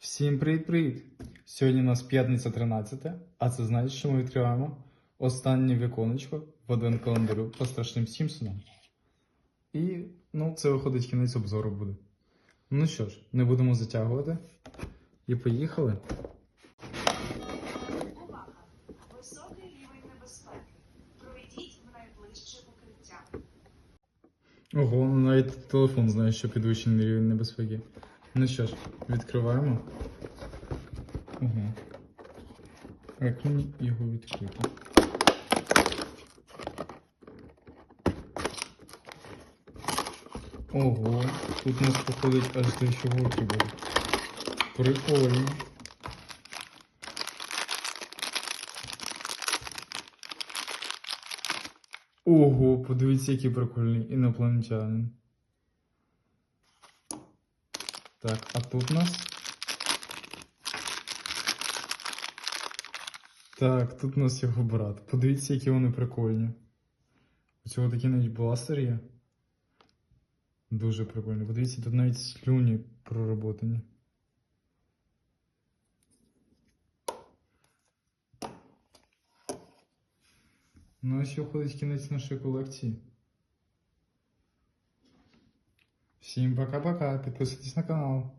Всім привіт-привіт! Сьогодні у нас п'ятниця 13, а це значить, що ми відкриваємо останнє віконечко в адвент календарю по страшним Сімпсонам. І, ну, це виходить кінець обзору буде. Ну що ж, не будемо затягувати. І поїхали. Увага! Високий рівень небезпеки. Проведіть в найближче укриття. Ого, ну навіть телефон знає, що підвищений рівень небезпеки. Ну що ж, відкриваємо. Ого. А Як мені його відкрити? Ого, тут у нас походить аж до чого буде. Прикольно. Ого, подивіться, який прикольний інопланетянин. Так, а тут у нас. Так, тут у нас його брат. Подивіться, які вони прикольні. У цього такі навіть бластер є. Дуже прикольно. Подивіться, тут навіть слюні проработані. Ну, а ще входить кінець нашої колекції. Всім пока-пока. Підписуйтесь на канал.